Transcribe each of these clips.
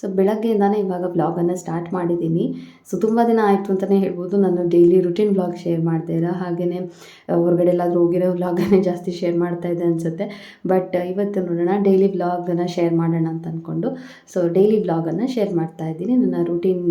So ಬೆಳಗ್ಗೆಯಿಂದಾನೇ ಇವಾಗ ವ್ಲಾಗನ್ನು start ಮಾಡಿದ್ದೀನಿ. ಸೊ ತುಂಬ ದಿನ ಆಯಿತು ಅಂತಲೇ ಹೇಳ್ಬೋದು. ನಾನು ಡೈಲಿ ರುಟೀನ್ ವ್ಲಾಗ್ ಶೇರ್ ಮಾಡ್ತಾ ಇರೋ ಹಾಗೆಯೇ ಹೊರಗಡೆ ಎಲ್ಲಾದರೂ ಹೋಗಿರೋ ವ್ಲಾಗನ್ನೇ ಜಾಸ್ತಿ ಶೇರ್ ಮಾಡ್ತಾ ಇದ್ದೆ ಅನಿಸುತ್ತೆ. ಬಟ್ ಇವತ್ತು ನೋಡೋಣ ಡೈಲಿ ವ್ಲಾಗನ್ನು ಶೇರ್ ಮಾಡೋಣ ಅಂತ ಅಂದ್ಕೊಂಡು ಸೊ ಡೈಲಿ ವ್ಲಾಗನ್ನು ಶೇರ್ ಮಾಡ್ತಾ ಇದ್ದೀನಿ. ನನ್ನ ರುಟೀನ್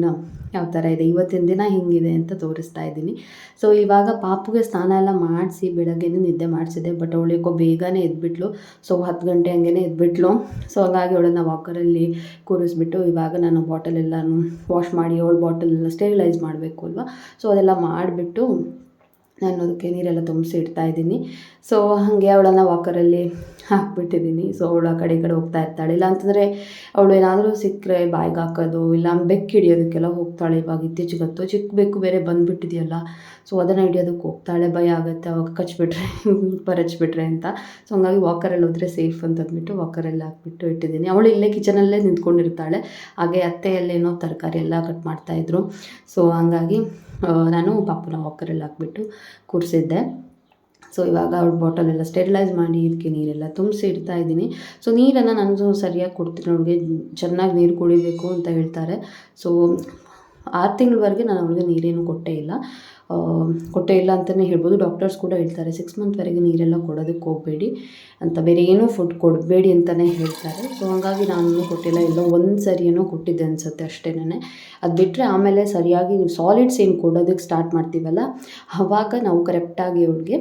ಯಾವ ಥರ ಇದೆ, ಇವತ್ತಿನ ದಿನ ಹಿಂಗಿದೆ ಅಂತ ತೋರಿಸ್ತಾ ಇದ್ದೀನಿ. ಸೊ ಇವಾಗ ಪಾಪುಗೆ ಸ್ನಾನ ಎಲ್ಲ ಮಾಡಿಸಿ ಬೆಳಗ್ಗೆನೇ ನಿದ್ದೆ ಮಾಡಿಸಿದೆ ಬಟ್ ಅವಳಿಗೋ ಬೇಗನೆ ಎದ್ಬಿಟ್ಲು. ಸೊ ಹತ್ತು ಗಂಟೆ ಹಂಗೆ ಎದ್ಬಿಟ್ಲು. ಸೊ ಹಾಗಾಗಿ ಅವಳನ್ನು ವಾಕರಲ್ಲಿ ಕೂರಿಸ್ಬಿಟ್ಟು ಇವಾಗ ನಾನು ಬಾಟಲ್ ಎಲ್ಲನೂ ವಾಶ್ ಮಾಡಿ ಏಳು ಬಾಟಲ್ ಎಲ್ಲ ಸ್ಟೆರಿಲೈಸ್ ಮಾಡಬೇಕು ಅಲ್ವಾ? ಸೊ ಅದೆಲ್ಲ ಮಾಡಿಬಿಟ್ಟು ನಾನು ಅದಕ್ಕೆ ನೀರೆಲ್ಲ ತುಂಬಿಸಿ ಇಡ್ತಾ ಇದ್ದೀನಿ. ಸೊ ಹಾಗೆ ಅವಳನ್ನು ವಾಕರಲ್ಲಿ ಹಾಕ್ಬಿಟ್ಟಿದ್ದೀನಿ. ಸೊ ಅವಳು ಆ ಕಡೆ ಈ ಕಡೆ ಹೋಗ್ತಾ ಇರ್ತಾಳೆ. ಇಲ್ಲ ಅಂತಂದರೆ ಅವಳು ಏನಾದರೂ ಸಿಕ್ಕರೆ ಬಾಯಿಗೆ ಹಾಕೋದು, ಇಲ್ಲ ಬೆಕ್ಕು ಹಿಡಿಯೋದಕ್ಕೆಲ್ಲ ಹೋಗ್ತಾಳೆ ಇವಾಗ ಇತ್ತೀಚೆಗತ್ತು ಚಿಕ್ಕ ಬೆಕ್ಕು ಬೇರೆ ಬಂದುಬಿಟ್ಟಿದೆಯಲ್ಲ. ಸೊ ಅದನ್ನು ಹಿಡಿಯೋದಕ್ಕೆ ಹೋಗ್ತಾಳೆ. ಭಯ ಆಗುತ್ತೆ. ಅವಾಗ ಕಚ್ಬಿಟ್ರೆ, ಪರಚ್ಬಿಟ್ರೆ ಅಂತ. ಸೊ ಹಂಗಾಗಿ ವಾಕರಲ್ಲಿ ಹೋದರೆ ಸೇಫ್ ಅಂತ ಅಂದ್ಬಿಟ್ಟು ವಾಕರಲ್ಲಿ ಹಾಕ್ಬಿಟ್ಟು ಇಟ್ಟಿದ್ದೀನಿ. ಅವಳು ಇಲ್ಲೇ ಕಿಚನಲ್ಲೇ ನಿಂತ್ಕೊಂಡಿರ್ತಾಳೆ. ಹಾಗೆ ಅತ್ತೆಯಲ್ಲೇನೋ ತರಕಾರಿ ಎಲ್ಲ ಕಟ್ ಮಾಡ್ತಾಯಿದ್ರು ಸೊ ಹಂಗಾಗಿ ನಾನು ಪಾಪುನ ವಾಕರಲ್ಲಿ ಹಾಕ್ಬಿಟ್ಟು ಕೂರಿಸಿದ್ದೆ. ಸೊ ಇವಾಗ ಅವ್ರ ಬಾಟಲೆಲ್ಲ ಸ್ಟೆರಿಲೈಸ್ ಮಾಡಿ ಇದಕ್ಕೆ ನೀರೆಲ್ಲ ತುಂಬಿಸಿ ಇಡ್ತಾ ಇದ್ದೀನಿ. ಸೊ ನೀರನ್ನು ನನಗೂ ಸರಿಯಾಗಿ ಕೊಡ್ತೀನಿ ಅವ್ರಿಗೆ ಚೆನ್ನಾಗಿ ನೀರು ಕುಡಿಬೇಕು ಅಂತ ಹೇಳ್ತಾರೆ. ಸೊ ಆರು ತಿಂಗಳವರೆಗೆ ನಾನು ಅವ್ರಿಗೆ ನೀರೇನು ಕೊಟ್ಟೇ ಇಲ್ಲ. ಕೊಟ್ಟೇ ಇಲ್ಲ ಅಂತಲೇ ಹೇಳ್ಬೋದು. ಡಾಕ್ಟರ್ಸ್ ಕೂಡ ಹೇಳ್ತಾರೆ ಸಿಕ್ಸ್ ಮಂತ್ವರೆಗೆ ನೀರೆಲ್ಲ ಕೊಡೋದಕ್ಕೆ ಹೋಗಬೇಡಿ ಅಂತ, ಬೇರೆ ಏನೂ ಫುಡ್ ಕೊಡಬೇಡಿ ಅಂತಲೇ ಹೇಳ್ತಾರೆ. ಸೊ ಹಾಗಾಗಿ ನಾನು ಕೊಟ್ಟಿಲ್ಲ. ಎಲ್ಲೋ ಒಂದು ಸರಿಯೇನೋ ಕೊಟ್ಟಿದ್ದೆ ಅನಿಸುತ್ತೆ ಅಷ್ಟೇನೆ. ಅದು ಬಿಟ್ಟರೆ ಆಮೇಲೆ ಸರಿಯಾಗಿ ಸಾಲಿಡ್ಸ್ ಏನು ಕೊಡೋದಕ್ಕೆ ಸ್ಟಾರ್ಟ್ ಮಾಡ್ತೀವಲ್ಲ ಆವಾಗ ನಾವು ಕರೆಕ್ಟಾಗಿ ಅವ್ರಿಗೆ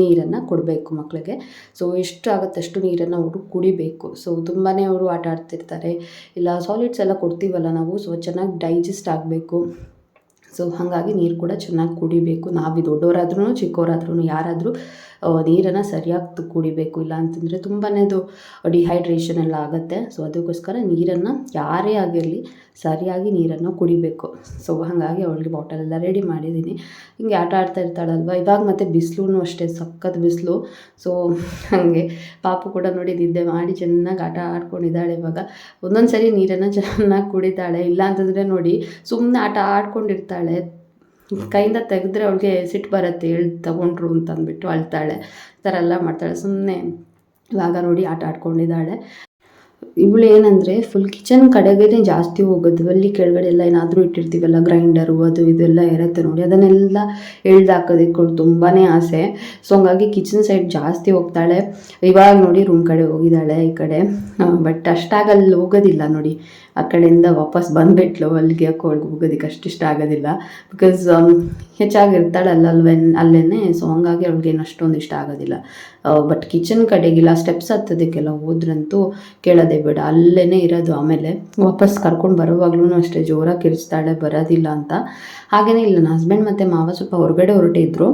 ನೀರನ್ನು ಕೊಡಬೇಕು ಮಕ್ಕಳಿಗೆ ಸೊ ಎಷ್ಟು ಆಗುತ್ತೆ ಅಷ್ಟು ನೀರನ್ನು ಅವರು ಕುಡಿಬೇಕು. ಸೊ ತುಂಬಾ ಅವರು ಆಟ ಆಡ್ತಿರ್ತಾರೆ. ಇಲ್ಲ ಸಾಲಿಡ್ಸ್ ಎಲ್ಲ ಕೊಡ್ತೀವಲ್ಲ ನಾವು ಸೊ ಚೆನ್ನಾಗಿ ಡೈಜೆಸ್ಟ್ ಆಗಬೇಕು. ಸೊ ಹಾಗಾಗಿ ನೀರು ಕೂಡ ಚೆನ್ನಾಗಿ ಕುಡಿಬೇಕು. ನಾವು ದೊಡ್ಡವರಾದ್ರೂ ಚಿಕ್ಕವರಾದ್ರೂ ಯಾರಾದರೂ ನೀರನ್ನು ಸರಿಯಾಗಿ ಕುಡಿಬೇಕು. ಇಲ್ಲ ಅಂತಂದರೆ ತುಂಬಾ ಅದು ಡಿಹೈಡ್ರೇಷನ್ ಎಲ್ಲ ಆಗುತ್ತೆ. ಸೊ ಅದಕ್ಕೋಸ್ಕರ ನೀರನ್ನು ಯಾರೇ ಆಗಿರಲಿ ಸರಿಯಾಗಿ ನೀರನ್ನು ಕುಡಿಬೇಕು. ಸೊ ಹಾಗಾಗಿ ಅವಳಿಗೆ ಬಾಟಲೆಲ್ಲ ರೆಡಿ ಮಾಡಿದ್ದೀನಿ. ಹಿಂಗೆ ಆಟ ಆಡ್ತಾ ಇರ್ತಾಳಲ್ವ? ಇವಾಗ ಮತ್ತು ಬಿಸಿಲೂ ಅಷ್ಟೇ, ಸಖತ್ ಬಿಸಿಲು. ಸೊ ಹಾಗೆ ಪಾಪು ಕೂಡ ನೋಡಿ ನಿದ್ದೆ ಮಾಡಿ ಚೆನ್ನಾಗಿ ಆಟ ಆಡ್ಕೊಂಡಿದ್ದಾಳೆ ಇವಾಗ. ಒಂದೊಂದು ಸರಿ ನೀರನ್ನು ಚೆನ್ನಾಗಿ ಕುಡಿತಾಳೆ. ಇಲ್ಲ ಅಂತಂದರೆ ನೋಡಿ ಸುಮ್ಮನೆ ಆಟ ಆಡ್ಕೊಂಡಿರ್ತಾಳೆ. ಕೈಯಿಂದ ತೆಗೆದ್ರೆ ಅವಳಿಗೆ ಸಿಟ್ಟು ಬರುತ್ತೆ, ಹೇಳಿ ತಗೊಂಡ್ರು ಅಂತ ಅಂದ್ಬಿಟ್ಟು ಅಳ್ತಾಳೆ. ಈ ಥರ ಎಲ್ಲ ಮಾಡ್ತಾಳೆ. ಸುಮ್ಮನೆ ಇವಾಗ ನೋಡಿ ಆಟ ಆಡ್ಕೊಂಡಿದ್ದಾಳೆ. ಇವಳು ಏನಂದರೆ ಫುಲ್ ಕಿಚನ್ ಕಡೆಗೇ ಜಾಸ್ತಿ ಹೋಗೋದು. ಅಲ್ಲಿ ಕೆಳಗಡೆ ಎಲ್ಲ ಏನಾದರೂ ಇಟ್ಟಿರ್ತೀವಲ್ಲ ಗ್ರೈಂಡರು ಅದು ಇದೆಲ್ಲ ಇರುತ್ತೆ ನೋಡಿ. ಅದನ್ನೆಲ್ಲ ಎಳ್ದಾಕೋದಕ್ಕೆ ತುಂಬಾ ಆಸೆ. ಸೊ ಹಂಗಾಗಿ ಕಿಚನ್ ಸೈಡ್ ಜಾಸ್ತಿ ಹೋಗ್ತಾಳೆ. ಇವಾಗ ನೋಡಿ ರೂಮ್ ಕಡೆ ಹೋಗಿದ್ದಾಳೆ ಈ ಕಡೆ. ಬಟ್ ಅಷ್ಟಾಗಿ ಅಲ್ಲಿ ಹೋಗೋದಿಲ್ಲ ನೋಡಿ. ಆ ಕಡೆಯಿಂದ ವಾಪಸ್ ಬಂದ್ಬಿಟ್ಲು. ಅಲ್ಲಿಗೆ ಯಾಕೆ ಹೋಗೋದಕ್ಕೆ ಅಷ್ಟು ಇಷ್ಟ ಆಗೋದಿಲ್ಲ. ಬಿಕಾಸ್ ಹೆಚ್ಚಾಗಿ ಇರ್ತಾಳಲ್ಲ ಅಲ್ವೇ ಅಲ್ಲೇ ಸೊ ಹಂಗಾಗಿ ಅವ್ಳಿಗೆ ಏನು ಅಷ್ಟೊಂದು ಇಷ್ಟ ಆಗೋದಿಲ್ಲ. ಬಟ್ ಕಿಚನ್ ಕಡೆಗಿಲ್ಲ ಸ್ಟೆಪ್ಸ್ ಹತ್ತೋದಕ್ಕೆಲ್ಲ ಹೋದ್ರಂತೂ ಕೇಳೋದೇ ಬೇಡ. ಅಲ್ಲೇ ಇರೋದು ಆಮೇಲೆ ವಾಪಸ್ ಕರ್ಕೊಂಡು ಬರುವಾಗ್ಲೂ ಅಷ್ಟೇ ಜೋರಾಗಿ ಕಿರಿಸ್ತಾಳೆ ಬರೋದಿಲ್ಲ ಅಂತ. ಹಾಗೆಯೇ ಇಲ್ಲ, ನನ್ನ ಹಸ್ಬೆಂಡ್ ಮತ್ತು ಮಾವ ಸ್ವಲ್ಪ ಹೊರಗಡೆ ಹೊರಟಿದ್ರು.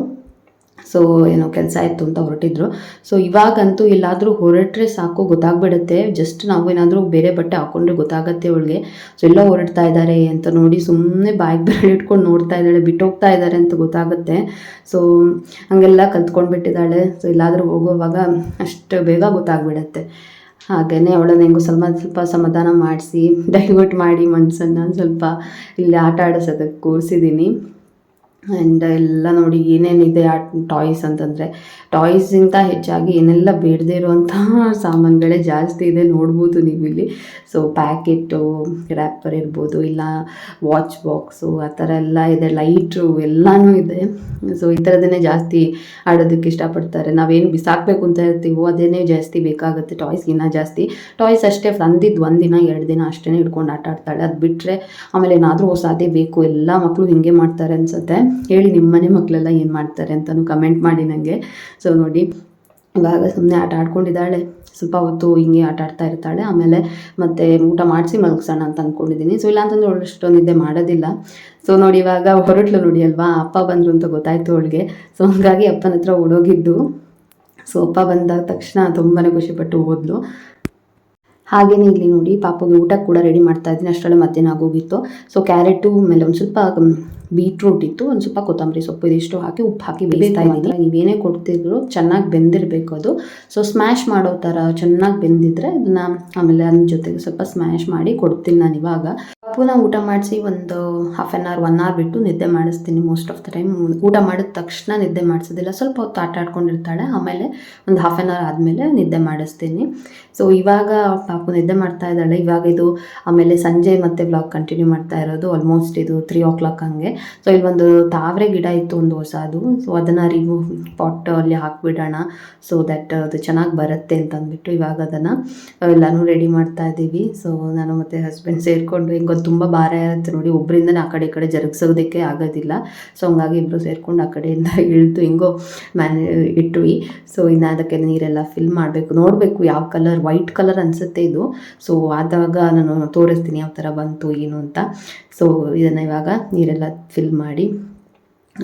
ಸೊ ಏನೋ ಕೆಲಸ ಇತ್ತು ಅಂತ ಹೊರಟಿದ್ರು. ಸೊ ಇವಾಗಂತೂ ಎಲ್ಲಾದರೂ ಹೊರಟ್ರೆ ಸಾಕು, ಗೊತ್ತಾಗ್ಬಿಡುತ್ತೆ. ಜಸ್ಟ್ ನಾವು ಏನಾದರೂ ಬೇರೆ ಬಟ್ಟೆ ಹಾಕೊಂಡ್ರೆ ಗೊತ್ತಾಗತ್ತೆ ಅವಳಿಗೆ. ಸೊ ಎಲ್ಲೋ ಹೊರಡ್ತಾ ಇದ್ದಾರೆ ಅಂತ ನೋಡಿ ಸುಮ್ಮನೆ ಬಾಯಿಗೆ ಬೆರಳು ಇಟ್ಕೊಂಡು ನೋಡ್ತಾ ಇದ್ದಾಳೆ, ಬಿಟ್ಟೋಗ್ತಾ ಇದ್ದಾರೆ ಅಂತ ಗೊತ್ತಾಗುತ್ತೆ. ಸೊ ಹಂಗೆಲ್ಲ ಕಲ್ತ್ಕೊಂಡ್ಬಿಟ್ಟಿದ್ದಾಳೆ. ಸೊ ಎಲ್ಲಾದರೂ ಹೋಗುವಾಗ ಅಷ್ಟು ಬೇಗ ಗೊತ್ತಾಗ್ಬಿಡತ್ತೆ. ಹಾಗೆಯೇ ಅವಳನ್ನ ಹೆಂಗೋ ಸ್ವಲ್ಪ ಸ್ವಲ್ಪ ಸಮಾಧಾನ ಮಾಡಿಸಿ ಡೈವರ್ಟ್ ಮಾಡಿ ಮನಸ್ಸನ್ನು ಸ್ವಲ್ಪ ಇಲ್ಲಿ ಆಟ ಆಡಿಸೋದಕ್ಕೆ ಕೂರಿಸಿದ್ದೀನಿ. ಆ್ಯಂಡ್ ಎಲ್ಲ ನೋಡಿ ಏನೇನಿದೆ ಆ ಟಾಯ್ಸ್ ಅಂತಂದರೆ ಟಾಯ್ಸಿಂತ ಹೆಚ್ಚಾಗಿ ಏನೆಲ್ಲ ಬೇಡದೇ ಇರುವಂಥ ಸಾಮಾನುಗಳೇ ಜಾಸ್ತಿ ಇದೆ ನೋಡ್ಬೋದು ನೀವು ಇಲ್ಲಿ. ಸೊ ಪ್ಯಾಕೆಟು ರ್ಯಾಪರ್ ಇರ್ಬೋದು, ಇಲ್ಲ ವಾಚ್ ಬಾಕ್ಸು ಆ ಥರ ಎಲ್ಲ ಇದೆ ಲೈಟ್ರು ಎಲ್ಲನೂ ಇದೆ. ಸೊ ಈ ಥರದನ್ನೇ ಜಾಸ್ತಿ ಆಡೋದಕ್ಕೆ ಇಷ್ಟಪಡ್ತಾರೆ. ನಾವೇನು ಬಿಸಾಕಬೇಕು ಅಂತ ಇರ್ತೀವೋ ಅದೇನೇ ಜಾಸ್ತಿ ಬೇಕಾಗುತ್ತೆ ಟಾಯ್ಸ್ಗಿನ್ನ ಜಾಸ್ತಿ. ಟಾಯ್ಸ್ ಅಷ್ಟೇ ತಂದಿದ್ದು ಒಂದು ದಿನ, ಎರಡು ದಿನ ಅಷ್ಟೇ ಇಟ್ಕೊಂಡು ಆಟ ಆಡ್ತಾಳೆ. ಅದು ಬಿಟ್ಟರೆ ಆಮೇಲೆ ಏನಾದರೂ ಹೊಸದೇ ಬೇಕು. ಎಲ್ಲ ಮಕ್ಕಳು ಹಿಂಗೆ ಮಾಡ್ತಾರೆ ಅನ್ಸುತ್ತೆ. ಹೇಳಿ ನಿಮ್ಮ ಮನೆ ಮಕ್ಕಳೆಲ್ಲ ಏನು ಮಾಡ್ತಾರೆ ಅಂತಲೂ ಕಮೆಂಟ್ ಮಾಡಿ ನನಗೆ ಸೊ ನೋಡಿ, ಇವಾಗ ಸುಮ್ಮನೆ ಆಟ ಆಡ್ಕೊಂಡಿದ್ದಾಳೆ. ಸ್ವಲ್ಪ ಹೊತ್ತು ಹಿಂಗೆ ಆಟ ಆಡ್ತಾ ಇರ್ತಾಳೆ. ಆಮೇಲೆ ಮತ್ತೆ ಊಟ ಮಾಡಿಸಿ ಮಲಗಿಸೋಣ ಅಂತ ಅಂದ್ಕೊಂಡಿದ್ದೀನಿ ಸೊ ಇಲ್ಲ ಅಂತಂದ್ರೆ ಅವಳು ಅಷ್ಟೊಂದು ನಿದ್ದೆ ಮಾಡೋದಿಲ್ಲ. ಸೊ ನೋಡಿ, ಇವಾಗ ಹೊರಟ್ಲು ನೋಡಿ ಅಲ್ವಾ? ಅಪ್ಪ ಬಂದರು ಅಂತ ಗೊತ್ತಾಯ್ತು ಅವಳಿಗೆ. ಸೊ ಹಂಗಾಗಿ ಅಪ್ಪನ ಹತ್ರ ಓಡೋಗಿದ್ದು. ಸೊ ಅಪ್ಪ ಬಂದಾದ ತಕ್ಷಣ ತುಂಬಾ ಖುಷಿಪಟ್ಟು ಹೋದ್ಲು ಹಾಗೆಯೇ ಇಲ್ಲಿ ನೋಡಿ ಪಾಪಗೆ ಊಟ ಕೂಡ ರೆಡಿ ಮಾಡ್ತಾ ಇದ್ದೀನಿ. ಅಷ್ಟರಲ್ಲೇ ಮಧ್ಯಾಹ್ನ ಆಗೋಗಿತ್ತು. ಸೊ ಕ್ಯಾರೆಟು ಆಮೇಲೆ ಒಂದು ಸ್ವಲ್ಪ ಬೀಟ್ರೂಟ್ ಇತ್ತು ಒಂದು ಸ್ವಲ್ಪ ಕೊತ್ತಂಬರಿ ಸೊಪ್ಪು ಇದಿಷ್ಟು ಹಾಕಿ ಉಪ್ಪು ಹಾಕಿ ಬೇಯಿಸ್ತಾ ಇದ್ದೀನಿ. ನೀವೇನೇ ಕೊಡ್ತಿದ್ರು ಚೆನ್ನಾಗಿ ಬೆಂದಿರಬೇಕು ಅದು. ಸೊ ಸ್ಮ್ಯಾಶ್ ಮಾಡೋ ಥರ ಚೆನ್ನಾಗಿ ಬೆಂದಿದ್ರೆ ಅದನ್ನ ಆಮೇಲೆ ಅದ್ರ ಜೊತೆಗೆ ಸ್ವಲ್ಪ ಸ್ಮ್ಯಾಶ್ ಮಾಡಿ ಕೊಡ್ತೀನಿ ನಾನು ಇವಾಗ. ಪಾಪುನ ಊಟ ಮಾಡಿಸಿ ಒಂದು half an hour one hour ಬಿಟ್ಟು ನಿದ್ದೆ ಮಾಡಿಸ್ತೀನಿ ಮೋಸ್ಟ್ ಆಫ್ ದ ಟೈಮ್ ಊಟ ಮಾಡಿದ ತಕ್ಷಣ ನಿದ್ದೆ ಮಾಡಿಸೋದಿಲ್ಲ. ಸ್ವಲ್ಪ ಹೊತ್ತು ಆಟ ಆಡ್ಕೊಂಡಿರ್ತಾಳೆ ಆಮೇಲೆ ಒಂದು ಹಾಫ್ ಆನ್ ಅವರ್ ಆದಮೇಲೆ ನಿದ್ದೆ ಮಾಡಿಸ್ತೀನಿ. ಸೊ ಇವಾಗ ಪಾಪು ನಿದ್ದೆ ಮಾಡ್ತಾ ಇದ್ದಾಳೆ. ಇವಾಗ ಇದು ಆಮೇಲೆ ಸಂಜೆ ಮತ್ತೆ ಬ್ಲಾಗ್ ಕಂಟಿನ್ಯೂ ಮಾಡ್ತಾ ಇರೋದು. ಆಲ್ಮೋಸ್ಟ್ ಇದು ತ್ರೀ ಓ ಕ್ಲಾಕ್ ಹಂಗೆ. ಸೊ ಇಲ್ಲಿ ಒಂದು ತಾವರೆ ಗಿಡ ಇತ್ತು ಒಂದು ಹೊಸದು. ಸೊ ಅದನ್ನು ರಿಮೂವ್ ಪಾಟ್ ಅಲ್ಲಿ ಹಾಕ್ಬಿಡೋಣ. ಸೊ ದಟ್ ಅದು ಚೆನ್ನಾಗಿ ಬರುತ್ತೆ ಅಂತ ಅಂದ್ಬಿಟ್ಟು ಇವಾಗ ಅದನ್ನು ಎಲ್ಲನೂ ರೆಡಿ ಮಾಡ್ತಾ ಇದ್ದೀವಿ. ಸೊ ನಾನು ಮತ್ತು ಹಸ್ಬೆಂಡ್ ಸೇರಿಕೊಂಡು ಹಿಂಗೆ ತುಂಬ ಭಾರ ಇರುತ್ತೆ ನೋಡಿ. ಒಬ್ಬರಿಂದನೇ ಆ ಕಡೆ ಈ ಕಡೆ ಜರುಗಿಸೋದಕ್ಕೆ ಆಗೋದಿಲ್ಲ. ಸೊ ಹಂಗಾಗಿ ಇಬ್ಬರು ಸೇರ್ಕೊಂಡು ಆ ಕಡೆಯಿಂದ ಇಳಿದು ಹಿಂಗೋ ಮ್ಯಾನ್ ಇಟ್ವಿ. ಸೊ ಇನ್ನು ಅದಕ್ಕೆ ನೀರೆಲ್ಲ ಫಿಲ್ ಮಾಡಬೇಕು. ನೋಡಬೇಕು ಯಾವ ಕಲರ್ ವೈಟ್ ಕಲರ್ ಅನಿಸುತ್ತೆ ಇದು. ಸೊ ಆದಾಗ ನಾನು ತೋರಿಸ್ತೀನಿ ಯಾವ ಥರ ಬಂತು, ಏನು ಅಂತ. ಸೊ ಇದನ್ನು ಇವಾಗ ನೀರೆಲ್ಲ ಫಿಲ್ ಮಾಡಿ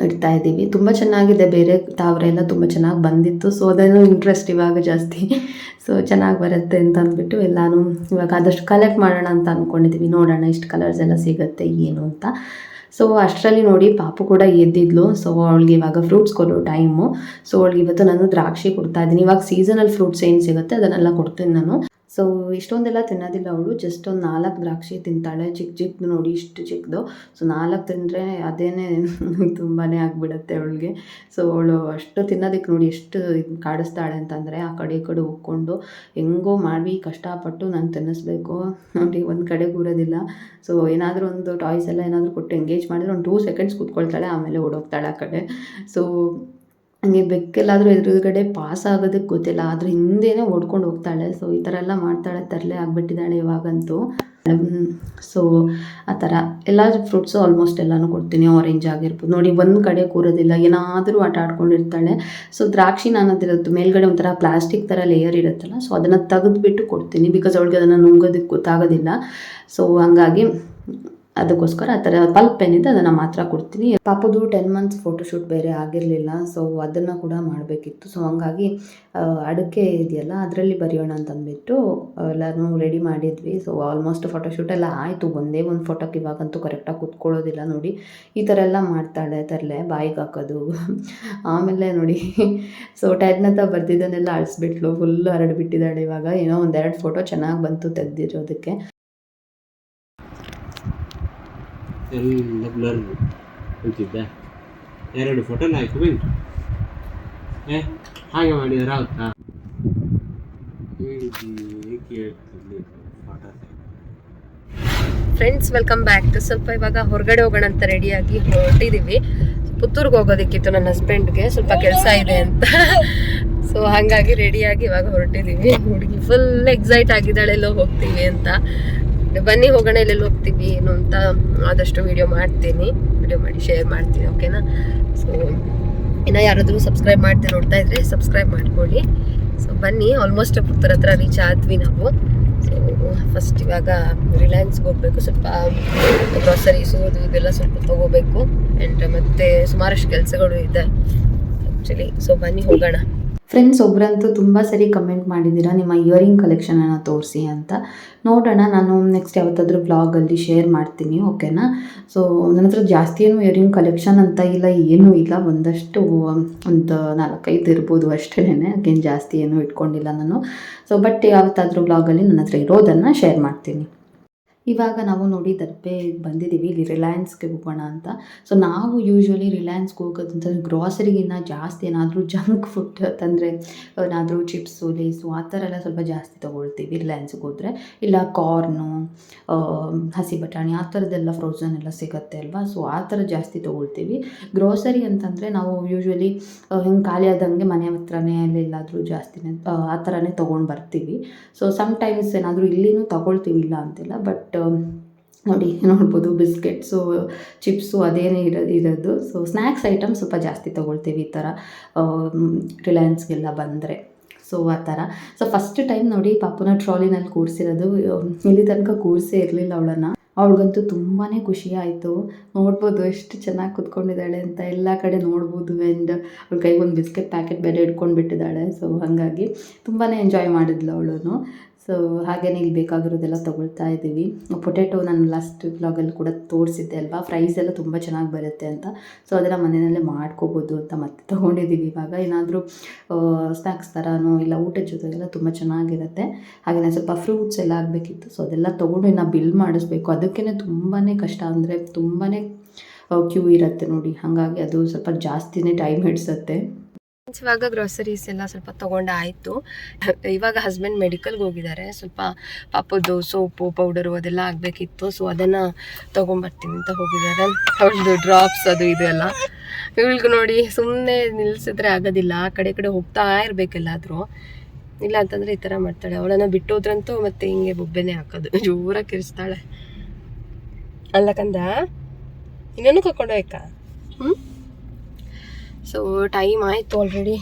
ಇಡ್ತಾ ಇದ್ದೀವಿ. ತುಂಬ ಚೆನ್ನಾಗಿದೆ ಬೇರೆ ತಾವರೆ ಎಲ್ಲ ತುಂಬ ಚೆನ್ನಾಗಿ ಬಂದಿತ್ತು. ಸೊ ಅದೇನು ಇಂಟ್ರೆಸ್ಟ್ ಇವಾಗ ಜಾಸ್ತಿ. ಸೊ ಚೆನ್ನಾಗಿ ಬರುತ್ತೆ ಅಂತ ಅಂದ್ಬಿಟ್ಟು ಎಲ್ಲಾನು ಇವಾಗ ಆದಷ್ಟು ಕಲೆಕ್ಟ್ ಮಾಡೋಣ ಅಂತ ಅಂದ್ಕೊಂಡಿದ್ದೀವಿ ನೋಡೋಣ ಇಷ್ಟು ಕಲರ್ಸ್ ಎಲ್ಲ ಸಿಗುತ್ತೆ, ಏನು ಅಂತ. ಸೊ ಅಷ್ಟರಲ್ಲಿ ನೋಡಿ ಪಾಪು ಕೂಡ ಎದ್ದಿದ್ಲು. ಸೊ ಅವಳಿಗೆ ಇವಾಗ ಫ್ರೂಟ್ಸ್ ಕೊಡೋ ಟೈಮು ಸೊ ಅವಳಿಗೆ ಇವತ್ತು ನಾನು ದ್ರಾಕ್ಷಿ ಕೊಡ್ತಾ ಇದ್ದೀನಿ. ಇವಾಗ ಸೀಸನಲ್ ಫ್ರೂಟ್ಸ್ ಏನು ಸಿಗುತ್ತೆ ಅದನ್ನೆಲ್ಲ ಕೊಡ್ತೀನಿ ನಾನು. ಸೊ ಇಷ್ಟೊಂದೆಲ್ಲ ತಿನ್ನೋದಿಲ್ಲ ಅವಳು. ಜಸ್ಟ್ ಒಂದು ನಾಲ್ಕು ದ್ರಾಕ್ಷಿ ತಿಂತಾಳೆ. ಚಿಕ್ಕ ಚಿಕ್ಕದು ನೋಡಿ ಇಷ್ಟು ಚಿಕ್ಕದು ಸೊ ನಾಲ್ಕು ತಿಂದರೆ ಅದೇನೇ ತುಂಬಾ ಆಗಿಬಿಡತ್ತೆ ಅವಳಿಗೆ. ಸೊ ಅವಳು ಅಷ್ಟು ತಿನ್ನೋದಕ್ಕೆ ನೋಡಿ ಎಷ್ಟು ಇದು ಕಾಡಿಸ್ತಾಳೆ ಅಂತಂದರೆ ಆ ಕಡೆ ಈ ಕಡೆ ಉಕ್ಕೊಂಡು ಹೆಂಗೋ ಮಾಡಿ ಕಷ್ಟಪಟ್ಟು ನಾನು ತಿನ್ನಿಸ್ಬೇಕು. ನೋಡಿ, ಒಂದು ಕಡೆ ಕೂರೋದಿಲ್ಲ ಸೊ ಏನಾದರೂ ಒಂದು ಟಾಯ್ಸ್ ಎಲ್ಲ ಏನಾದರೂ ಕೊಟ್ಟು ಎಂಗೇಜ್ ಮಾಡಿದ್ರೆ ಒಂದು ಟೂ ಸೆಕೆಂಡ್ಸ್ ಕೂತ್ಕೊಳ್ತಾಳೆ, ಆಮೇಲೆ ಓಡೋಗ್ತಾಳೆ ಆ ಕಡೆ. ಸೊ ಹಂಗೆ ಬೆಕ್ಕೆಲ್ಲಾದರೂ ಎದುರುಗಡೆ ಪಾಸ್ ಆಗೋದಕ್ಕೆ ಗೊತ್ತಿಲ್ಲ. ಆದರೆ ಹಿಂದೆನೇ ಓಡ್ಕೊಂಡು ಹೋಗ್ತಾಳೆ. ಸೊ ಈ ಥರ ಎಲ್ಲ ಮಾಡ್ತಾಳೆ, ತರಲೆ ಆಗಿಬಿಟ್ಟಿದ್ದಾಳೆ ಇವಾಗಂತೂ. ಸೊ ಆ ಥರ. ಎಲ್ಲ ಫ್ರೂಟ್ಸು ಆಲ್ಮೋಸ್ಟ್ ಎಲ್ಲನೂ ಕೊಡ್ತೀನಿ ಆರೆಂಜ್ ಆಗಿರ್ಬೋದು. ನೋಡಿ, ಒಂದು ಕಡೆ ಕೂರೋದಿಲ್ಲ. ಏನಾದರೂ ಆಟ ಆಡ್ಕೊಂಡಿರ್ತಾಳೆ. ಸೊ ದ್ರಾಕ್ಷಿ ನಾನು ಅದಿರುತ್ತೆ ಮೇಲ್ಗಡೆ ಒಂಥರ ಪ್ಲಾಸ್ಟಿಕ್ ಥರ ಲೇಯರ್ ಇರುತ್ತಲ್ಲ ಸೊ ಅದನ್ನು ತೆಗೆದುಬಿಟ್ಟು ಕೊಡ್ತೀನಿ. ಬಿಕಾಸ್ ಅವಳಿಗೆ ಅದನ್ನು ನುಂಗೋದಕ್ಕೆ ಗೊತ್ತಾಗೋದಿಲ್ಲ. ಸೊ ಹಂಗಾಗಿ ಅದಕ್ಕೋಸ್ಕರ ಆ ಥರ ಪಲ್ಪ್ ಏನಿದೆ ಅದನ್ನು ಮಾತ್ರ ಕೊಡ್ತೀನಿ. ಪಾಪದು ಟೆನ್ ಮಂತ್ಸ್ ಫೋಟೋಶೂಟ್ ಬೇರೆ ಆಗಿರಲಿಲ್ಲ ಸೊ ಅದನ್ನು ಕೂಡ ಮಾಡಬೇಕಿತ್ತು. ಸೊ ಹಂಗಾಗಿ ಅಡಿಕೆ ಇದೆಯಲ್ಲ, ಅದರಲ್ಲಿ ಬರೆಯೋಣ ಅಂತಂದ್ಬಿಟ್ಟು ಎಲ್ಲರೂ ರೆಡಿ ಮಾಡಿದ್ವಿ. ಸೊ ಆಲ್ಮೋಸ್ಟ್ ಫೋಟೋಶೂಟ್ ಎಲ್ಲ ಆಯಿತು. ಒಂದೇ ಒಂದು ಫೋಟೋಕ್ಕೆ ಇವಾಗಂತೂ ಕರೆಕ್ಟಾಗಿ ಕೂತ್ಕೊಳ್ಳೋದಿಲ್ಲ ನೋಡಿ. ಈ ಥರ ಎಲ್ಲ ಮಾಡ್ತಾಳೆ, ತರಲೆ, ಬಾಯಿಗೆ ಹಾಕೋದು. ಆಮೇಲೆ ನೋಡಿ ಸೊ ಅಂತ ಬರ್ದಿದ್ದನ್ನೆಲ್ಲ ಅಳಿಸ್ಬಿಟ್ಲು. ಫುಲ್ ಹರಡ್ಬಿಟ್ಟಿದ್ದಾಳೆ ಇವಾಗ. ಏನೋ ಒಂದೆರಡು ಫೋಟೋ ಚೆನ್ನಾಗಿ ಬಂತು ತೆಗ್ದಿರೋದಕ್ಕೆ. ಎಲ್ಲ ಬ್ಲರ್ ಅಂತಿದ್ದ ಎರಡು ಫೋಟೋ ಹಾಕಿ ಬಂತು ಏ, ಹಾಗೆ ಮಾಡಿದ್ರೆ ಆಗುತ್ತಾ? ಫ್ರೆಂಡ್ಸ್ ವೆಲ್ಕಮ್ ಬ್ಯಾಕ್ ಸ್ವಲ್ಪ ಇವಾಗ ಹೊರಗಡೆ ಹೋಗೋಣ ಅಂತ ರೆಡಿಯಾಗಿ ಹೊರಟಿದ್ದೀವಿ ಪುತ್ತೂರ್ಗೆ ಹೋಗೋದಕ್ಕಿತ್ತು ನನ್ನ ಹಸ್ಬೆಂಡ್ಗೆ ಸ್ವಲ್ಪ ಕೆಲಸ ಇದೆ ಅಂತ. ಸೊ ಹಾಗಾಗಿ ರೆಡಿಯಾಗಿ ಇವಾಗ ಹೊರಟಿದ್ದೀವಿ ಹುಡುಗಿ ಫುಲ್ ಎಕ್ಸೈಟ್ ಆಗಿದ್ದಾಳೆ, ಎಲ್ಲೋ ಹೋಗ್ತೀವಿ ಅಂತ. ಬನ್ನಿ ಹೋಗೋಣ, ಎಲ್ಲೆಲ್ಲಿ ಹೋಗ್ತೀವಿ, ಏನು ಅಂತ ಆದಷ್ಟು ವಿಡಿಯೋ ಮಾಡ್ತೀನಿ. ವಿಡಿಯೋ ಮಾಡಿ ಶೇರ್ ಮಾಡ್ತೀನಿ ಓಕೆನಾ ಸೊ ಇನ್ನು ಯಾರಾದರೂ ಸಬ್ಸ್ಕ್ರೈಬ್ ಮಾಡ್ತೀನಿ ನೋಡ್ತಾ ಇದ್ರೆ ಸಬ್ಸ್ಕ್ರೈಬ್ ಮಾಡ್ಕೊಳ್ಳಿ. ಸೊ ಬನ್ನಿ ಆಲ್ಮೋಸ್ಟ್ ಪುತ್ತೂರ್ ಹತ್ರ ರೀಚ್ ಆದ್ವಿ ನಾವು. ಸೊ ಫಸ್ಟ್ ಇವಾಗ ರಿಲಯನ್ಸ್ಗೆ ಹೋಗಬೇಕು, ಸ್ವಲ್ಪ ಗ್ರಾಸರೀಸು ಅದು ಇದೆಲ್ಲ ಸ್ವಲ್ಪ ತೊಗೋಬೇಕು. ಆ್ಯಂಡ್ ಮತ್ತು ಸುಮಾರಷ್ಟು ಕೆಲಸಗಳು ಇದೆ ಆ್ಯಕ್ಚುಲಿ ಸೊ ಬನ್ನಿ ಹೋಗೋಣ. ಫ್ರೆಂಡ್ಸ್ ಒಬ್ಬರಂತೂ ತುಂಬ ಸರಿ ಕಮೆಂಟ್ ಮಾಡಿದ್ದೀರಾ? ನಿಮ್ಮ ಇಯರಿಂಗ್ ಕಲೆಕ್ಷನನ್ನು ತೋರಿಸಿ ಅಂತ. ನೋಡೋಣ, ನಾನು ನೆಕ್ಸ್ಟ್ ಯಾವತ್ತಾದ್ರೂ ಬ್ಲಾಗಲ್ಲಿ ಶೇರ್ ಮಾಡ್ತೀನಿ ಓಕೆನಾ ಸೊ ನನ್ನ ಹತ್ರ ಜಾಸ್ತಿ ಏನು ಇಯರಿಂಗ್ ಕಲೆಕ್ಷನ್ ಅಂತ ಇಲ್ಲ, ಏನೂ ಇಲ್ಲ. ಒಂದಷ್ಟು, ಒಂದು ನಾಲ್ಕೈದು ಇರ್ಬೋದು ಅಷ್ಟೇ ಅಗೇನು ಜಾಸ್ತಿ ಏನೂ ಇಟ್ಕೊಂಡಿಲ್ಲ ನಾನು. ಸೊ ಬಟ್ ಯಾವತ್ತಾದ್ರೂ ಬ್ಲಾಗಲ್ಲಿ ನನ್ನ ಹತ್ರ ಇರೋದನ್ನು ಶೇರ್ ಮಾಡ್ತೀನಿ. ಇವಾಗ ನಾವು ನೋಡಿ ದರ್ಬೆ ಬಂದಿದ್ದೀವಿ ಇಲ್ಲಿ ರಿಲಯನ್ಸ್ಗೆ ಹೋಗೋಣ ಅಂತ. ಸೊ ನಾವು ಯೂಶ್ವಲಿ ರಿಲಯನ್ಸ್ಗೆ ಹೋಗೋದಂತಂದ್ರೆ ಗ್ರಾಸರಿಗಿನ್ನ ಜಾಸ್ತಿ ಏನಾದರೂ ಜಂಕ್ ಫುಡ್ ತಂದರೆ ಏನಾದರೂ ಚಿಪ್ಸು ಲೇಸು ಆ ಥರ ಎಲ್ಲ ಸ್ವಲ್ಪ ಜಾಸ್ತಿ ತೊಗೊಳ್ತೀವಿ ರಿಲಯನ್ಸ್ಗೆ ಹೋದರೆ. ಇಲ್ಲ ಕಾರ್ನು ಹಸಿ ಬಟಾಣಿ ಆ ಥರದ್ದೆಲ್ಲ ಫ್ರೋಝನ್ ಎಲ್ಲ ಸಿಗುತ್ತೆ ಅಲ್ವಾ? ಸೊ ಆ ಥರ ಜಾಸ್ತಿ ತೊಗೊಳ್ತೀವಿ. ಗ್ರೋಸರಿ ಅಂತಂದರೆ ನಾವು ಯೂಶ್ವಲಿ ಹಿಂಗೆ ಖಾಲಿ ಆದಂಗೆ ಮನೆ ಹತ್ರನೇ ಎಲ್ಲೆಲ್ಲಾದರೂ ಜಾಸ್ತಿನೇ ಆ, ಥರನೇ ತೊಗೊಂಡು ಬರ್ತೀವಿ. ಸೊ ಸಮ್ ಟೈಮ್ಸ್ ಏನಾದರೂ ಇಲ್ಲಿನೂ ತೊಗೊಳ್ತೀವಿ ಇಲ್ಲ ಅಂತಿಲ್ಲ ಬಟ್ ನೋಡಿ ನೋಡ್ಬೋದು ಬಿಸ್ಕೆಟ್ಸು ಚಿಪ್ಸು ಅದೇನೇ ಇರೋದು ಇರೋದು. ಸೊ ಸ್ನ್ಯಾಕ್ಸ್ ಐಟಮ್ ಸ್ವಲ್ಪ ಜಾಸ್ತಿ ತೊಗೊಳ್ತೀವಿ ಈ ಥರ. ರಿಲಯನ್ಸ್ಗೆಲ್ಲ ಬಂದರೆ. ಸೊ, ಆ ಥರ. ಸೊ, ಫಸ್ಟ್ ಟೈಮ್ ನೋಡಿ, ಪಾಪುನ ಟ್ರಾಲಿನಲ್ಲಿ ಕೂರಿಸಿರೋದು. ಇಲ್ಲಿ ತನಕ ಕೂರಿಸೇ ಇರಲಿಲ್ಲ ಅವಳನ್ನು. ಅವಳಿಗಂತೂ ತುಂಬಾ ಖುಷಿ ಆಯಿತು. ನೋಡ್ಬೋದು, ಎಷ್ಟು ಚೆನ್ನಾಗಿ ಕುತ್ಕೊಂಡಿದ್ದಾಳೆ ಅಂತ ಎಲ್ಲ ಕಡೆ ನೋಡ್ಬೋದು ಆ್ಯಂಡ್ ಅವ್ಳ ಕೈಗೆ ಒಂದು ಬಿಸ್ಕೆಟ್ ಪ್ಯಾಕೆಟ್ ಬೇರೆ ಇಟ್ಕೊಂಡು ಬಿಟ್ಟಿದ್ದಾಳೆ ಸೊ, ಹಾಗಾಗಿ ತುಂಬಾ ಎಂಜಾಯ್ ಮಾಡಿದ್ಲು ಅವಳು ಸೊ ಹಾಗೆಯೇ ಇಲ್ಲಿ ಬೇಕಾಗಿರೋದೆಲ್ಲ ತೊಗೊಳ್ತಾ ಇದ್ದೀವಿ. ಪೊಟ್ಯಾಟೊ ನಾನು ಲಾಸ್ಟ್ ಬ್ಲಾಗಲ್ಲಿ ಕೂಡ ತೋರಿಸಿದ್ದೆ ಅಲ್ವಾ? ಫ್ರೈಸ್ ಎಲ್ಲ ತುಂಬ ಚೆನ್ನಾಗಿ ಬರುತ್ತೆ ಅಂತ. ಸೊ ಅದೆಲ್ಲ ಮನೆಯಲ್ಲೇ ಮಾಡ್ಕೋಬೋದು ಅಂತ ಮತ್ತೆ ತೊಗೊಂಡಿದ್ದೀವಿ ಇವಾಗ. ಏನಾದರೂ ಸ್ನ್ಯಾಕ್ಸ್ ಥರನೋ ಇಲ್ಲ ಊಟದ ಜೊತೆಗೆಲ್ಲ ತುಂಬ ಚೆನ್ನಾಗಿರುತ್ತೆ. ಹಾಗೆಯೇ ಸ್ವಲ್ಪ ಫ್ರೂಟ್ಸ್ ಎಲ್ಲ ಆಗಬೇಕಿತ್ತು. ಸೊ ಅದೆಲ್ಲ ತೊಗೊಂಡು ಇನ್ನು ಬಿಲ್ ಮಾಡಿಸ್ಬೇಕು. ಅದಕ್ಕೇ ತುಂಬಾ ಕಷ್ಟ ಅಂದರೆ ತುಂಬಾ ಕ್ಯೂ ಇರುತ್ತೆ ನೋಡಿ. ಹಾಗಾಗಿ ಅದು ಸ್ವಲ್ಪ ಜಾಸ್ತಿನೇ ಟೈಮ್ ಹಿಡಿಸುತ್ತೆ. ಇವಾಗ ಗ್ರೋಸರೀಸ್ ಎಲ್ಲ ಸ್ವಲ್ಪ ತಗೊಂಡಾಯ್ತು. ಇವಾಗ ಹಸ್ಬೆಂಡ್ ಮೆಡಿಕಲ್ಗೆ ಹೋಗಿದ್ದಾರೆ. ಸ್ವಲ್ಪ ಪಾಪದ್ದು ಸೋಪು ಪೌಡರು ಅದೆಲ್ಲ ಆಗಬೇಕಿತ್ತು. ಸೊ ಅದನ್ನು ತೊಗೊಂಬರ್ತೀನಿ ಅಂತ ಹೋಗಿದ್ದಾರೆ. ಅವ್ರದ್ದು ಡ್ರಾಪ್ಸ್ ಅದು ಇದು ಎಲ್ಲ. ಇವಳಿಗೆ ನೋಡಿ ಸುಮ್ಮನೆ ನಿಲ್ಲಿಸಿದ್ರೆ ಆಗೋದಿಲ್ಲ. ಆ ಕಡೆ ಕಡೆ ಹೋಗ್ತಾ ಇರಬೇಕೆಲ್ಲಾದರೂ. ಇಲ್ಲ ಅಂತಂದರೆ ಈ ಥರ ಮಾಡ್ತಾಳೆ. ಅವಳನ್ನು ಬಿಟ್ಟು ಹೋದ್ರಂತೂ ಮತ್ತೆ ಹಿಂಗೆ ಬೊಬ್ಬೆನೆ ಹಾಕೋದು. ಜೋರಾಗಿ ಕಿರಿಸ್ತಾಳೆ ಅಲ್ಲ ಕಂದ ಇನ್ನೇನು ಕರ್ಕೊಂಡು ಹೋಯ್ಕ? ಹ್ಞೂ ಸೊ ಟೈಮ್ ಆಯಿತು ಆಲ್ರೆಡಿ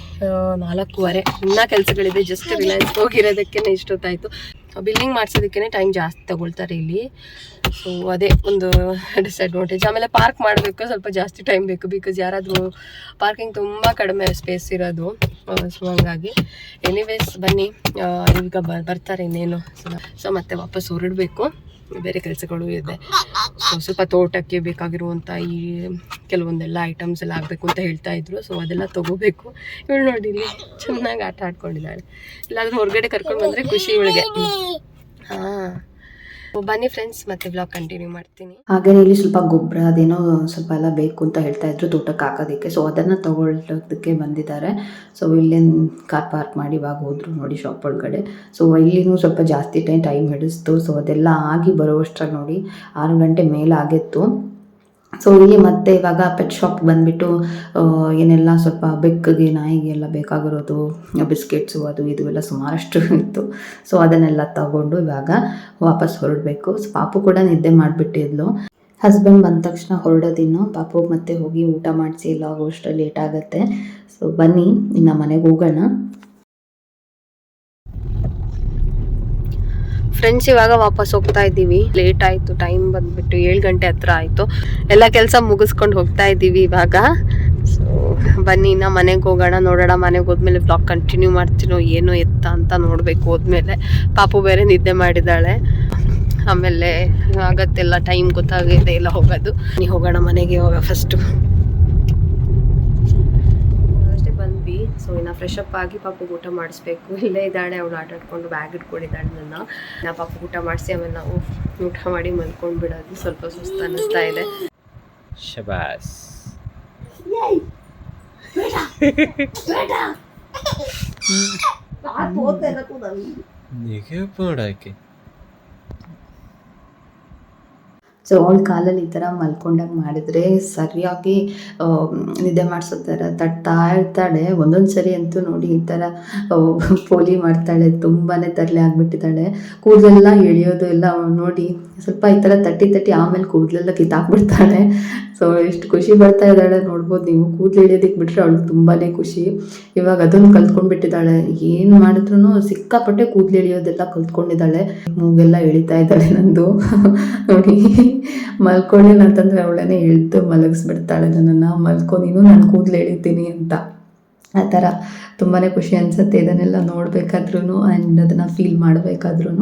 ನಾಲ್ಕೂವರೆ. ಇನ್ನೂ ಕೆಲಸಗಳಿದೆ ಜಸ್ಟ್ ರಿಲಯನ್ಸ್ ಹೋಗಿರೋದಕ್ಕೆ ಇಷ್ಟೊತ್ತಾಯಿತು. ಬಿಲ್ಲಿಂಗ್ ಮಾಡಿಸೋದಕ್ಕೆ ಟೈಮ್ ಜಾಸ್ತಿ ತಗೊಳ್ತಾರೆ ಇಲ್ಲಿ. ಸೊ ಅದೇ ಒಂದು ಡಿಸ್ಅಡ್ವಾಂಟೇಜ್ ಆಮೇಲೆ ಪಾರ್ಕ್ ಮಾಡಬೇಕು, ಸ್ವಲ್ಪ ಜಾಸ್ತಿ ಟೈಮ್ ಬೇಕು ಬಿಕಾಸ್ ಯಾರಾದರೂ ಪಾರ್ಕಿಂಗ್ ತುಂಬ ಕಡಿಮೆ ಸ್ಪೇಸ್ ಇರೋದು. ಸೊ ಹಂಗಾಗಿ. ಎನಿವೇಸ್ ಬನ್ನಿ. ಈಗ ಬರ್ತಾರೆ ಇನ್ನೇನು. ಸೊ ಮತ್ತೆ ವಾಪಸ್ ಹೊರಡಬೇಕು. ಬೇರೆ ಕೆಲಸಗಳು ಇದೆ. ಸೊ ಸ್ವಲ್ಪ ತೋಟಕ್ಕೆ ಬೇಕಾಗಿರುವಂಥ ಈ ಕೆಲವೊಂದೆಲ್ಲ ಐಟಮ್ಸ್ ಎಲ್ಲ ಆಗಬೇಕು ಅಂತ ಹೇಳ್ತಾ ಇದ್ರು. ಸೊ ಅದೆಲ್ಲ ತಗೋಬೇಕು. ಇವಳು ನೋಡಿ ಚೆನ್ನಾಗಿ ಆಟ ಆಡ್ಕೊಂಡಿದ್ದಾಳೆ. ಇಲ್ಲಾದ್ರೂ ಹೊರಗಡೆ ಕರ್ಕೊಂಡು ಬಂದರೆ ಖುಷಿ ಇವಳಿಗೆ. ಹಾಂ. ಬನ್ನಿ ಫ್ರೆಂಡ್ಸ್ ಮತ್ತೆ ಬ್ಲಾಗ್ ಕಂಟಿನ್ಯೂ ಮಾಡ್ತೀನಿ. ಹಾಗೆ ಇಲ್ಲಿ ಸ್ವಲ್ಪ ಗೊಬ್ಬರ, ಅದೇನೋ ಸ್ವಲ್ಪ ಎಲ್ಲ ಬೇಕು ಅಂತ ಹೇಳ್ತಾ ಇದ್ರು ತೋಟಕ್ಕೆ ಹಾಕೋದಕ್ಕೆ. ಸೊ ಅದನ್ನ ತಗೊಳ್ಳೋದಕ್ಕೆ ಬಂದಿದ್ದಾರೆ. ಸೊ ಇಲ್ಲೇ ಕಾರ್ ಪಾರ್ಕ್ ಮಾಡಿ ಇವಾಗ ಹೋದ್ರು ನೋಡಿ ಶಾಪ್ ಒಳಗಡೆ. ಸೊ ಇಲ್ಲಿನೂ ಸ್ವಲ್ಪ ಜಾಸ್ತಿ ಟೈಮ್ ಟೈಮ್ ಹಿಡಿಸ್ತು. ಸೊ ಅದೆಲ್ಲ ಆಗಿ ಬರುವಷ್ಟ್ರಾಗ ನೋಡಿ ಆರು ಗಂಟೆ ಮೇಲೆ ಆಗಿತ್ತು ಸೊ ಇಲ್ಲಿ ಮತ್ತೆ ಇವಾಗ ಪೆಟ್ ಶಾಪ್ ಬಂದುಬಿಟ್ಟು ಏನೆಲ್ಲ ಸ್ವಲ್ಪ ಬೆಕ್ಕಿಗೆ ನಾಯಿಗೆ ಎಲ್ಲ ಬೇಕಾಗಿರೋದು, ಬಿಸ್ಕೆಟ್ಸು ಅದು ಇದು ಎಲ್ಲ ಸುಮಾರಷ್ಟು ಇತ್ತು. ಸೊ ಅದನ್ನೆಲ್ಲ ತಗೊಂಡು ಇವಾಗ ವಾಪಸ್ ಹೊರಡಬೇಕು. ಸೊ ಪಾಪು ಕೂಡ ನಿದ್ದೆ ಮಾಡಿಬಿಟ್ಟಿದ್ಲು. ಹಸ್ಬೆಂಡ್ ಬಂದ ತಕ್ಷಣ ಹೊರಡೋದಿನ್ನು ಪಾಪು ಮತ್ತೆ ಹೋಗಿ ಊಟ ಮಾಡಿಸಿ ಎಲ್ಲ ಆಗೋಷ್ಟು ಲೇಟ್ ಆಗುತ್ತೆ. ಸೊ ಬನ್ನಿ, ಇನ್ನು ಮನೆಗೆ ಹೋಗೋಣ. ಫ್ರೆಂಡ್ಸ್ ಇವಾಗ ವಾಪಸ್ ಹೋಗ್ತಾ ಇದ್ದೀವಿ. ಲೇಟ್ ಆಯ್ತು ಟೈಮ್ ಬಂದ್ಬಿಟ್ಟು ಏಳು ಗಂಟೆ ಹತ್ರ ಆಯಿತು. ಎಲ್ಲ ಕೆಲಸ ಮುಗಿಸ್ಕೊಂಡು ಹೋಗ್ತಾ ಇದ್ದೀವಿ ಇವಾಗ. ಸೊ ಬನ್ನಿ ನಾ ಮನೆಗೆ ಹೋಗೋಣ, ನೋಡೋಣ. ಮನೆಗೆ ಹೋದ್ಮೇಲೆ ಬ್ಲಾಗ್ ಕಂಟಿನ್ಯೂ ಮಾಡ್ತೀನೋ ಏನೋ ಎತ್ತ ಅಂತ ನೋಡಬೇಕು ಹೋದ್ಮೇಲೆ. ಪಾಪು ಬೇರೆ ನಿದ್ದೆ ಮಾಡಿದ್ದಾಳೆ. ಆಮೇಲೆ ಆಗತ್ತೆಲ್ಲ ಟೈಮ್ ಗೊತ್ತಾಗಿದೆ ಎಲ್ಲ ಹೋಗೋದು. ನೀ ಹೋಗೋಣ ಮನೆಗೆ ಇವಾಗ ಫಸ್ಟು ಅಷ್ಟೇ ಬಂದ್ವಿ ಸೊ ಇನ್ನು ಫ್ರೆಶ್ ಅಪ್ ಆಗಿ ಪಾಪ ಊಟ ಮಾಡಿಸ್ಬೇಕು. ಇಲ್ಲೇ ಇದ್ದಾಳೆ ಅವಳು ಆಟ ಆಡ್ಕೊಂಡು ಬ್ಯಾಗ್ ಇಟ್ಕೊಂಡಿದ್ದಾಳೆ ನನ್ನ. ನಾ ಪಾಪ ಊಟ ಮಾಡಿಸಿ ಆಮೇಲೆ ನಾವು ಊಟ ಮಾಡಿ ಮಲ್ಕೊಂಡು ಬಿಡೋದು ಸ್ವಲ್ಪ ಸುಸ್ತು ಅನ್ನಿಸ್ತಾ ಇದೆ. ಶಬಾಸ್. ನಿಗೆ ಸೊ ಅವಳ ಕಾಲಲ್ಲಿ ಈ ಥರ ಮಲ್ಕೊಂಡಾಗ ಮಾಡಿದರೆ ಸರಿಯಾಗಿ ನಿದ್ದೆ ಮಾಡಿಸೋ ಥರ ತಟ್ತಾ ಇರ್ತಾಳೆ. ಒಂದೊಂದು ಸರಿ ಅಂತೂ ನೋಡಿ ಈ ಥರ ಪೋಲಿ ಮಾಡ್ತಾಳೆ. ತುಂಬಾ ತರಲೆ ಆಗಿಬಿಟ್ಟಿದ್ದಾಳೆ. ಕೂದಲೆಲ್ಲ ಎಳೆಯೋದು ಎಲ್ಲ ನೋಡಿ ಸ್ವಲ್ಪ ಈ ಥರ ತಟ್ಟಿ ತಟ್ಟಿ ಆಮೇಲೆ ಕೂದಲೆಲ್ಲ ಕಿತ್ತಾಕ್ಬಿಡ್ತಾಳೆ. ಸೊ ಎಷ್ಟು ಖುಷಿ ಬರ್ತಾ ಇದ್ದಾಳೆ ನೋಡ್ಬೋದು ನೀವು. ಕೂದಲು ಇಳಿಯೋದಕ್ಕೆ ಬಿಟ್ಟರೆ ಅವಳಿಗೆ ತುಂಬಾ ಖುಷಿ. ಇವಾಗ ಅದನ್ನು ಕಲ್ತ್ಕೊಂಡ್ಬಿಟ್ಟಿದ್ದಾಳೆ. ಏನು ಮಾಡಿದ್ರು ಸಿಕ್ಕಾಪಟ್ಟೆ ಕೂದಲು ಇಳಿಯೋದೆಲ್ಲ ಕಲ್ತ್ಕೊಂಡಿದ್ದಾಳೆ. ಮೂಗೆಲ್ಲ ಇಳಿತಾ ಇದ್ದಾಳೆ ನಂದು. ನೋಡಿ ಮಲ್ಕೊಂಡಿಲ್ಲ ಅಂತಂದರೆ ಅವಳನ್ನೇ ಇಳಿದು ಮಲಗಿಸ್ಬಿಡ್ತಾಳೆ ನನ್ನನ್ನು. ಮಲ್ಕೊ ನೀನು, ನಾನು ಕೂದಲು ಎಳಿತೀನಿ ಅಂತ. ಆ ಥರ ತುಂಬಾ ಖುಷಿ ಅನಿಸುತ್ತೆ ಇದನ್ನೆಲ್ಲ ನೋಡಬೇಕಾದ್ರೂ ಆ್ಯಂಡ್ ಅದನ್ನು ಫೀಲ್ ಮಾಡಬೇಕಾದ್ರೂ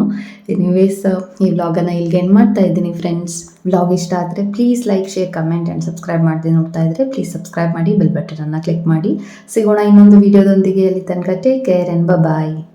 ಎನಿವೇಸ್ ಈ ವ್ಲಾಗನ್ನು ಇಲ್ಲಿಗೆ ಏನು ಮಾಡ್ತಾ ಇದ್ದೀನಿ ಫ್ರೆಂಡ್ಸ್ ವ್ಲಾಗ್ ಇಷ್ಟ ಆದರೆ please like share comment and subscribe ಮಾಡಿದೆ ನೋಡ್ತಾ ಇದ್ದರೆ ಪ್ಲೀಸ್ ಸಬ್ಸ್ಕ್ರೈಬ್ ಮಾಡಿ ಬೆಲ್ ಬಟನನ್ನು ಕ್ಲಿಕ್ ಮಾಡಿ. ಸಿಗೋಣ ಇನ್ನೊಂದು ವೀಡಿಯೋದೊಂದಿಗೆ ಅಲ್ಲಿ ತನಕ ಟೇಕ್ ಕೇರ್ ಆ್ಯಂಡ್ ಬಾಯ್